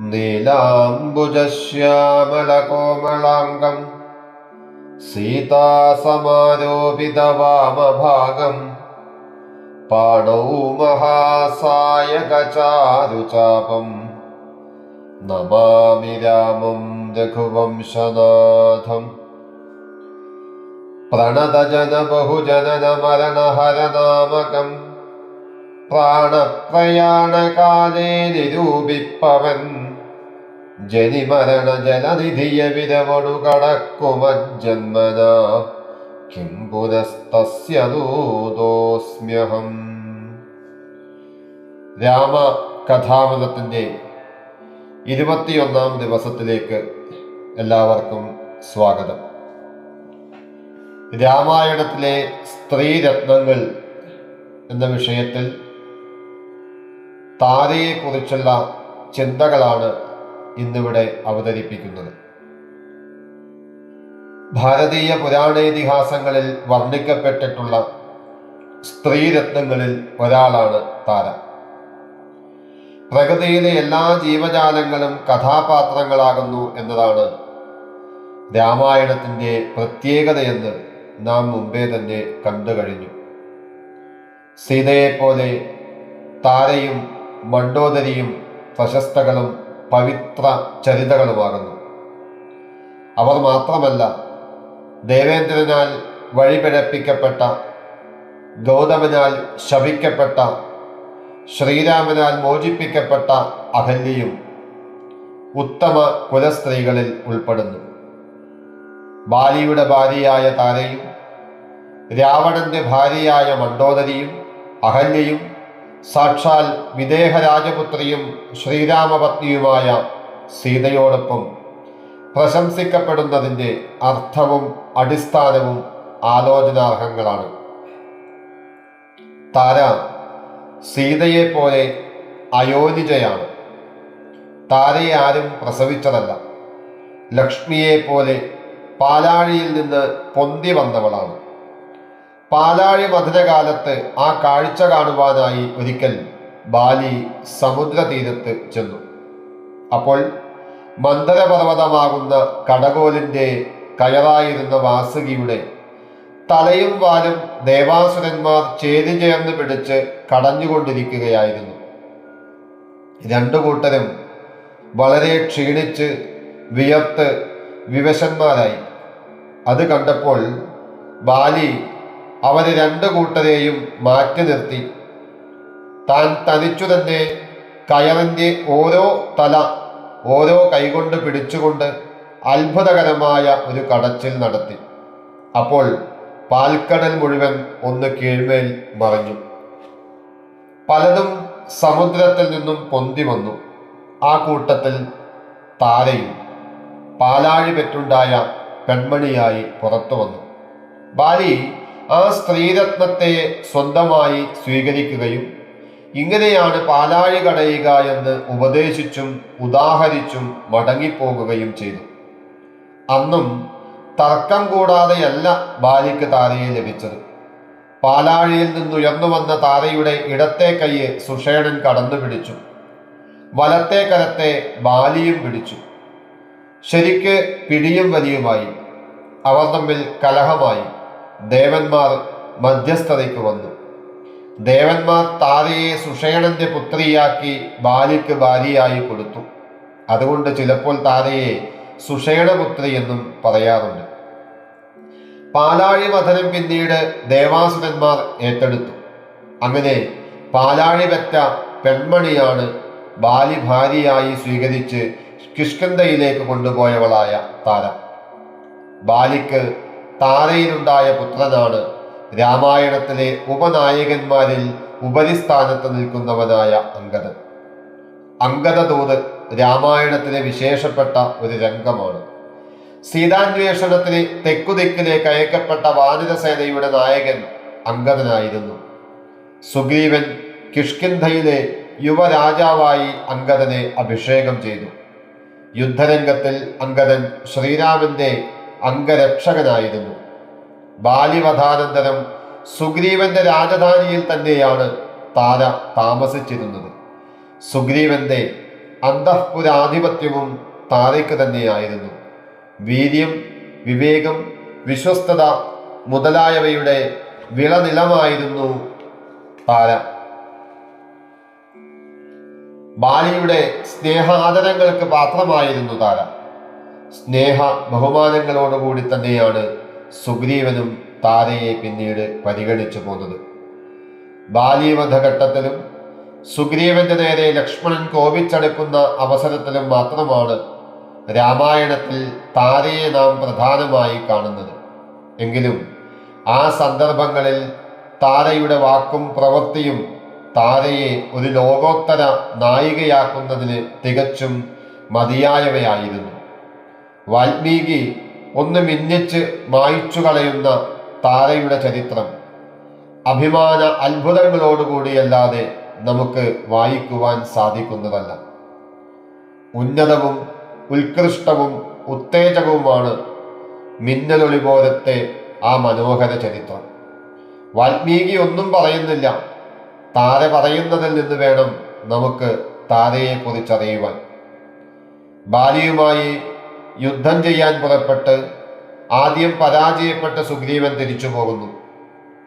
നീലാംബുജശ്യാമലകോമളാംഗം സീതാസമാരോപിതവാമഭാഗം പാണൗ മഹാസായകചാരുചാപം. നമാമി രാമം രഘുവംശനാഥം. പ്രണതജന ബഹുജനന മരണഹരനാമകം പ്രാണപ്രയാണകാലേ നിരൂപിപ്പവൻ. ജനിമരണ ജലനിധിയ വിരവണു കടക്കുമജ്ജന്മന കിം പുനസ്തസ്യ രാമ കഥാമൃതത്തിന്റെ ഇരുപത്തിയൊന്നാം ദിവസത്തിലേക്ക് എല്ലാവർക്കും സ്വാഗതം. രാമായണത്തിലെ സ്ത്രീരത്നങ്ങൾ എന്ന വിഷയത്തിൽ താരയെക്കുറിച്ചുള്ള ചിന്തകളാണ് ഇന്നിവിടെ അവതരിപ്പിക്കുന്നത്. ഭാരതീയ പുരാണേതിഹാസങ്ങളിൽ വർണിക്കപ്പെട്ടിട്ടുള്ള സ്ത്രീരത്നങ്ങളിൽ ഒരാളാണ് താര. പ്രകൃതിയിലെ എല്ലാ ജീവജാലങ്ങളും കഥാപാത്രങ്ങളാകുന്നു എന്നതാണ് രാമായണത്തിന്റെ പ്രത്യേകതയെന്ന് നാം മുമ്പേ തന്നെ കണ്ടു കഴിഞ്ഞു. സീതയെപ്പോലെ താരയും മണ്ടോദരിയും പ്രശസ്തകളും പവിത്ര ചരിതകളുമാകുന്നു അവർ മാത്രമല്ല ദേവേന്ദ്രനാൽ വഴിപിഴപ്പിക്കപ്പെട്ട ഗൗതമനാൽ ശപിക്കപ്പെട്ട ശ്രീരാമനാൽ മോചിപ്പിക്കപ്പെട്ട അഹല്യയും ഉത്തമ കുലസ്ത്രീകളിൽ ഉൾപ്പെടുന്നു. ബാലിയുടെ ഭാര്യയായ താരയും രാവണന്റെ ഭാര്യയായ മണ്ഡോദരിയും അഹല്യയും സാക്ഷാൽ വിദേഹ രാജപുത്രിയും ശ്രീരാമപത്നിയുമായ സീതയോടൊപ്പം പ്രശംസിക്കപ്പെടുന്നതിന്റെ അർത്ഥവും അടിസ്ഥാനവും ആലോചനാർഹങ്ങളാണ്. താര സീതയെ പോലെ അയോനിജയാണ്. താരയെ ആരും പ്രസവിച്ചതല്ല. ലക്ഷ്മിയെ പോലെ പാലാഴിയിൽ നിന്ന് പൊന്തി വന്നവളാണ്. പാലാഴി മധുരകാലത്ത് ആ കാഴ്ച കാണുവാനായി ഒരിക്കൽ ബാലി സമുദ്രതീരത്ത് ചെന്നു. അപ്പോൾ മന്ദരപർവതമാകുന്ന കടകോലിന്റെ കയറായിരുന്ന വാസുകിയുടെ തലയും വാലും ദേവാസുരന്മാർ ചേരി ചേർന്ന് പിടിച്ച് കടഞ്ഞുകൊണ്ടിരിക്കുകയായിരുന്നു. രണ്ടു കൂട്ടരും വളരെ ക്ഷീണിച്ച് വിയർത്ത് വിവശന്മാരായി. അത് കണ്ടപ്പോൾ ബാലി അവർ രണ്ടു കൂട്ടരെയും മാറ്റി നിർത്തി. താൻ തനിച്ചു തന്നെ കയറിന്റെ ഓരോ തല ഓരോ കൈകൊണ്ട് പിടിച്ചുകൊണ്ട് അത്ഭുതകരമായ ഒരു കടച്ചിൽ നടത്തി. അപ്പോൾ പാൽക്കടൽ മുഴുവൻ ഒന്ന് കീഴ്മേൽ മറിഞ്ഞു. പലതും സമുദ്രത്തിൽ നിന്നും പൊന്തി വന്നു. ആ കൂട്ടത്തിൽ താരയും പാലാഴി പെറ്റുണ്ടായ പെൺമണിയായി പുറത്തു വന്നു. ബാലി ആ സ്ത്രീരത്നത്തെ സ്വന്തമായി സ്വീകരിക്കുകയും ഇങ്ങനെയാണ് പാലാഴി കടയുക എന്ന് ഉപദേശിച്ചും ഉദാഹരിച്ചും മടങ്ങിപ്പോകുകയും ചെയ്തു. അന്നും തർക്കം കൂടാതെയല്ല ബാലിക്ക് താരയെ ലഭിച്ചത്. പാലാഴിയിൽ നിന്നുയർന്നു വന്ന താരയുടെ ഇടത്തെ കൈയെ സുഷേണൻ കടന്നു പിടിച്ചു. വലത്തെ കരത്തെ ബാലിയും പിടിച്ചു. ശരിക്ക് പിടിയും വലിയുമായി. അവർ തമ്മിൽ കലഹമായി. ദേവന്മാർ മധ്യസ്ഥതയ്ക്ക് വന്നു. ദേവന്മാർ താരയെ സുഷേണന്റെ പുത്രിയാക്കി ബാലിക്ക് ഭാര്യയായി കൊടുത്തു. അതുകൊണ്ട് ചിലപ്പോൾ താരയെ സുഷേണപുത്രി എന്നും പറയാറുണ്ട്. പാലാഴി മഥനം പിന്നീട് ദേവാസുരന്മാർ ഏറ്റെടുത്തു. അങ്ങനെ പാലാഴി വെറ്റ പെൺമണിയാണ് ബാലി ഭാര്യയായി സ്വീകരിച്ച് കിഷ്കന്ധയിലേക്ക് കൊണ്ടുപോയവളായ താര. ബാലിക്ക് താരയിലുണ്ടായ പുത്രനാണ്. രാമായണത്തിലെ ഉപനായകന്മാരിൽ ഉപരിസ്ഥാനത്ത് നിൽക്കുന്നവനായ അങ്കദൻ. അങ്കദദൂത് രാമായണത്തിലെ വിശേഷപ്പെട്ട ഒരു രംഗമാണ്. സീതാന്വേഷണത്തിന് തെക്കുദിക്കിലേക്ക് അയക്കപ്പെട്ട വാനരസേനയുടെ നായകൻ അങ്കദനായിരുന്നു. സുഗ്രീവൻ കിഷ്കിന്ധയിലെ യുവരാജാവായി അങ്കദനെ അഭിഷേകം ചെയ്തു. യുദ്ധരംഗത്തിൽ അങ്കദൻ ശ്രീരാമന്റെ അംഗരക്ഷകനായിരുന്നു. ബാലിവധാനന്തരം സുഗ്രീവന്റെ രാജധാനിയിൽ തന്നെയാണ് താര താമസിച്ചിരുന്നത്. സുഗ്രീവന്റെ അന്തഃപുരാധിപത്യവും താരയ്ക്ക് തന്നെയായിരുന്നു. വീര്യം വിവേകം വിശ്വസ്തത മുതലായവയുടെ വിളനിലമായിരുന്നു താര. ബാലിയുടെ സ്നേഹാദരങ്ങൾക്ക് പാത്രമായിരുന്നു താര. സ്നേഹ ബഹുമാനങ്ങളോടുകൂടി തന്നെയാണ് സുഗ്രീവനും താരയെ പിന്നീട് പരിഗണിച്ചു പോന്നത്. ബാല്യവധഘട്ടത്തിലും സുഗ്രീവന്റെ നേരെ ലക്ഷ്മണൻ കോപിച്ചടുക്കുന്ന അവസരത്തിലും മാത്രമാണ് രാമായണത്തിൽ താരയെ നാം പ്രധാനമായി കാണുന്നത്. എങ്കിലും ആ സന്ദർഭങ്ങളിൽ താരയുടെ വാക്കും പ്രവൃത്തിയും താരയെ ഒരു ലോകോത്തര നായികയാക്കുന്നതിന് തികച്ചും മതിയായവയായിരുന്നു. വാൽമീകി ഒന്ന് മിന്നിച്ച് മായ്ച്ചു കളയുന്ന താരയുടെ ചരിത്രം. അഭിമാന അത്ഭുതങ്ങളോടുകൂടിയല്ലാതെ നമുക്ക് വായിക്കുവാൻ സാധിക്കുന്നതല്ല. ഉന്നതവും ഉത്കൃഷ്ടവും ഉത്തേജകവുമാണ് മിന്നലൊളി പോലത്തെ ആ മനോഹര ചരിത്രം. വാൽമീകി ഒന്നും പറയുന്നില്ല. താര പറയുന്നതിൽ നിന്ന് വേണം നമുക്ക് താരയെ കുറിച്ചറിയുവാൻ ബാലിയുമായി യുദ്ധം ചെയ്യാൻ പുറപ്പെട്ട് ആദ്യം പരാജയപ്പെട്ട സുഗ്രീവൻ തിരിച്ചു പോകുന്നു.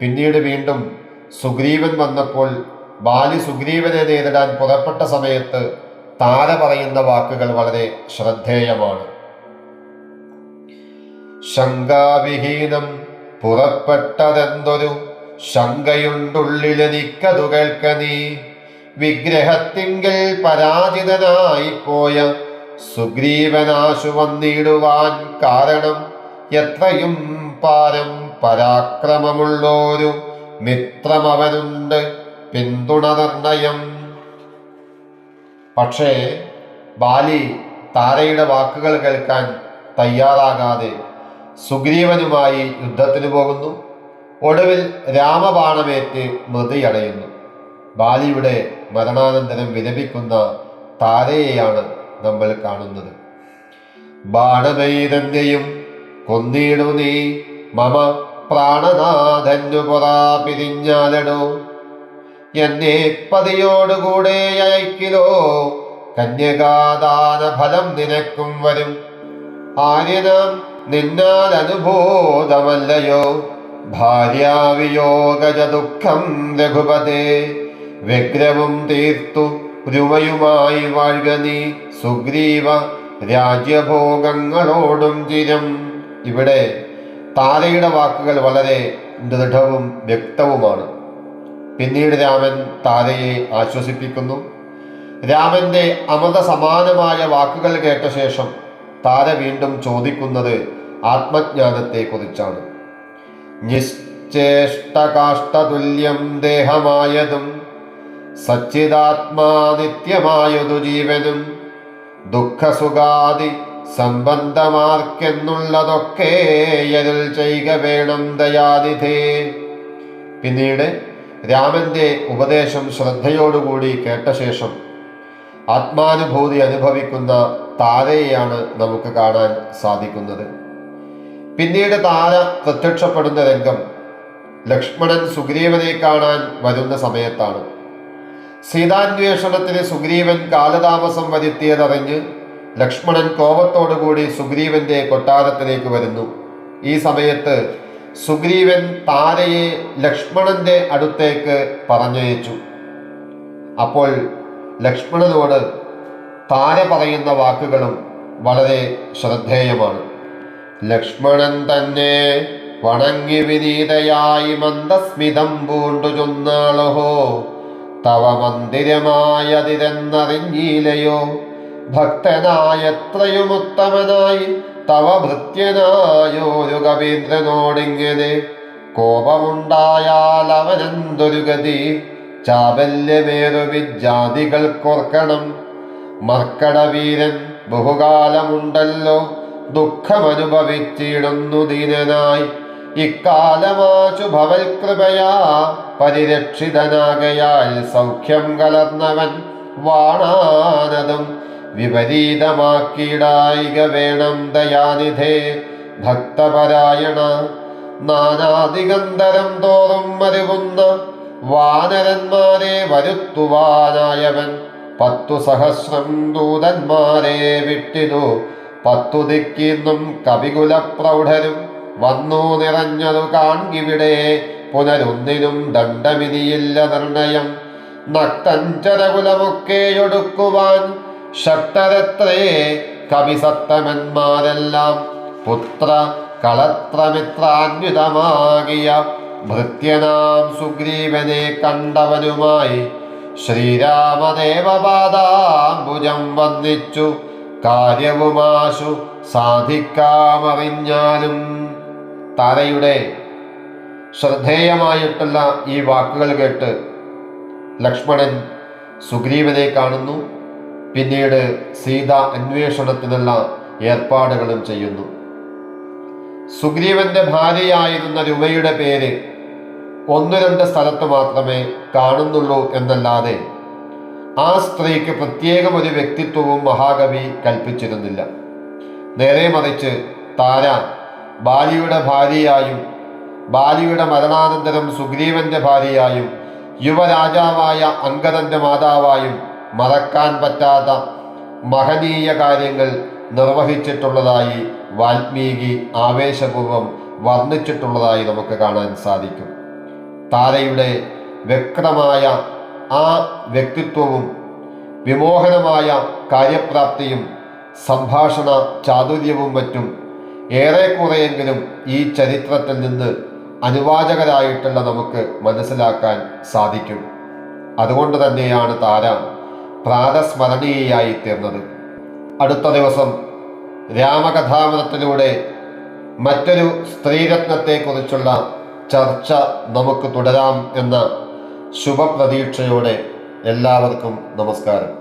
പിന്നീട് വീണ്ടും സുഗ്രീവൻ വന്നപ്പോൾ ബാലി സുഗ്രീവനെ നേരിടാൻ പുറപ്പെട്ട സമയത്ത് താര പറയുന്ന വാക്കുകൾ വളരെ ശ്രദ്ധേയമാണ്. ശങ്കാവിഹീനം പുറപ്പെട്ടതെന്തൊരു ശങ്കയുണ്ടുള്ളിലെനിക്കതു കേൾക്ക നീ. വിഗ്രഹത്തിങ്കിൽ പരാജിതനായി പോയ സുഗ്രീവനാശു വന്നിടുവാൻ കാരണം എത്രയും പാരം പരാക്രമമുള്ളോരു മിത്രമവനുണ്ട്. പിന്തുണ നിർണയം. പക്ഷേ ബാലി താരയുടെ വാക്കുകൾ കേൾക്കാൻ തയ്യാറാകാതെ സുഗ്രീവനുമായി യുദ്ധത്തിന് പോകുന്നു. ഒടുവിൽ രാമബാണമേറ്റ് മൃതിയടയുന്നു. ബാലിയുടെ മരണാനന്തരം വിലപിക്കുന്ന താരയെയാണ് നമ്മൾ കാണുന്നത്. ബാണമൈതന്യയും കൊന്നിടു നീ. മമ പ്രാണനാഥന്നു പുറാ പിരിഞ്ഞാലടോ. എന്നെ പതിയോടുകൂടെ അയക്കിലോ. കന്യകാദാന ഫലം നിനക്കും വരും. ആര്യനാം നിന്നാൽ അനുബോധമല്ലയോ ഭാര്യാവിയോഗജ ദുഃഖം രഘുപതേ വ്യഗ്രവും തീർത്തു രുമയുമായി വാഴ്ക നീ. സുഗ്രീവ രാജ്യഭോഗങ്ങളോടും ചിരം ഇവിടെ താരയുടെ വാക്കുകൾ വളരെ ദൃഢവും വ്യക്തവുമാണ്. പിന്നീട് രാമൻ താരയെ ആശ്വസിപ്പിക്കുന്നു. രാമന്റെ അമൃത സമാനമായ വാക്കുകൾ കേട്ട ശേഷം താര വീണ്ടും ചോദിക്കുന്നത് ആത്മജ്ഞാനത്തെക്കുറിച്ചാണ്. നിശ്ചേഷ്ടകാഷ്ടതുല്യം ദേഹമായതും സച്ചിദാത്മാ നിത്യമായതു ജീവനും ദുഃഖസുഖാദി സംബന്ധമാർക്കെന്നുള്ളതൊക്കെ എതിൽ ചെയ്യുക വേണം ദയാതിഥേ പിന്നീട് രാമന്റെ ഉപദേശം ശ്രദ്ധയോടുകൂടി കേട്ട ശേഷം ആത്മാനുഭൂതി അനുഭവിക്കുന്ന താരയെയാണ് നമുക്ക് കാണാൻ സാധിക്കുന്നത്. പിന്നീട് താര പ്രത്യക്ഷപ്പെടുന്ന രംഗം ലക്ഷ്മണൻ സുഗ്രീവനെ കാണാൻ വരുന്ന സമയത്താണ്. സീതാന്വേഷണത്തിന് സുഗ്രീവൻ കാലതാമസം വരുത്തിയതറിഞ്ഞ് ലക്ഷ്മണൻ കോപത്തോടുകൂടി സുഗ്രീവന്റെ കൊട്ടാരത്തിലേക്ക് വരുന്നു. ഈ സമയത്ത് സുഗ്രീവൻ താരയെ ലക്ഷ്മണന്റെ അടുത്തേക്ക് പറഞ്ഞയച്ചു. അപ്പോൾ ലക്ഷ്മണനോട് താര പറയുന്ന വാക്കുകളും വളരെ ശ്രദ്ധേയമാണ്. ലക്ഷ്മണൻ തന്നെ വണങ്ങി വിനീതയായി മന്ദസ്മിതം പൂണ്ടു ചൊന്നാളഹോ. തവ മന്ദിരമായതിരെന്നറിഞ്ഞീലയോ ഭക്തനായത്രയുമുത്തമനായി തവ ഭൃത്യനായോരു കവീന്ദ്രനോടിങ്ങനെ കോപമുണ്ടായാൽ അവനെന്തൊരു ഗതി? ചാബല്യമേറു വിജാതികൾ കോർക്കണം. മർക്കടവീരൻ ബഹുകാലമുണ്ടല്ലോ ദുഃഖമനുഭവിച്ചിടുന്നു ദീനനായി. ഇക്കാലമാശു ഭവൽ കൃപയാ പരിരക്ഷിതനാകയാൽ സൗഖ്യം കലർന്നവൻ വാണാനതും വിപരീതമാക്കിയിടായിക വേണം ദയാനിധേ ഭക്തപരായണ. നാനാദിഗന്ധരം തോറും മരുകുന്ന വാനരന്മാരെ വരുത്തുവാനായവൻ. പത്തു സഹസ്രം ദൂതന്മാരെ വിട്ടിതു. പത്തു ദിക്കിന്നും കവികുല പ്രൗഢരും വന്നു നിറഞ്ഞതു കാൺകിവിടെ പുനരൊന്നിനും ദണ്ഡമിതിയില്ല നിർണയം. നക്തഞ്ചരകുലമൊക്കെയൊടുക്കുവാൻ ഷട്ടരത്രേ കവിസത്തമന്മാരെല്ലാം. പുത്ര കളത്രമിത്രാന്യുതമാകിയ ഭൃത്യനാം സുഗ്രീവനെ കണ്ടവനുമായി ശ്രീരാമദേവപാദാംബുജം വന്ദിച്ചു. കാര്യവുമാശു സാധിക്കാമറിഞ്ഞാലും താരയുടെ ശ്രദ്ധേയമായിട്ടുള്ള ഈ വാക്കുകൾ കേട്ട് ലക്ഷ്മണൻ സുഗ്രീവനെ കാണുന്നു. പിന്നീട് സീത അന്വേഷണത്തിനുള്ള ഏർപ്പാടുകളും ചെയ്യുന്നു. സുഗ്രീവന്റെ ഭാര്യയായിരുന്ന രുമയുടെ പേര് ഒന്ന് രണ്ട് സ്ഥലത്ത് മാത്രമേ കാണുന്നുള്ളൂ എന്നല്ലാതെ ആ സ്ത്രീക്ക് പ്രത്യേകം ഒരു വ്യക്തിത്വവും മഹാകവി കൽപ്പിച്ചിരുന്നില്ല. നേരെ മറിച്ച് താര ബാലിയുടെ ഭാര്യയായും ബാലിയുടെ മരണാനന്തരം സുഗ്രീവന്റെ ഭാര്യയായും യുവരാജാവായ അങ്കദന്റെ മാതാവായും മറക്കാൻ പറ്റാത്ത മഹനീയ കാര്യങ്ങൾ നിർവഹിച്ചിട്ടുള്ളതായി വാൽമീകി ആവേശപൂർവം വർണിച്ചിട്ടുള്ളതായി നമുക്ക് കാണാൻ സാധിക്കും. താരയുടെ വ്യക്തമായ ആ വ്യക്തിത്വവും വിമോഹനമായ കാര്യപ്രാപ്തിയും സംഭാഷണ ചാതുര്യവും മറ്റും ഏറെക്കുറെയെങ്കിലും ഈ ചരിത്രത്തിൽ നിന്ന് അനുവാചകരായിട്ടുള്ള നമുക്ക് മനസ്സിലാക്കാൻ സാധിക്കും. അതുകൊണ്ട് തന്നെയാണ് താര പ്രാതസ്മരണീയായി തീർന്നത്. അടുത്ത ദിവസം രാമകഥാമൃതത്തിലൂടെ മറ്റൊരു സ്ത്രീരത്നത്തെക്കുറിച്ചുള്ള ചർച്ച നമുക്ക് തുടരാം എന്ന ശുഭപ്രതീക്ഷയോടെ എല്ലാവർക്കും നമസ്കാരം.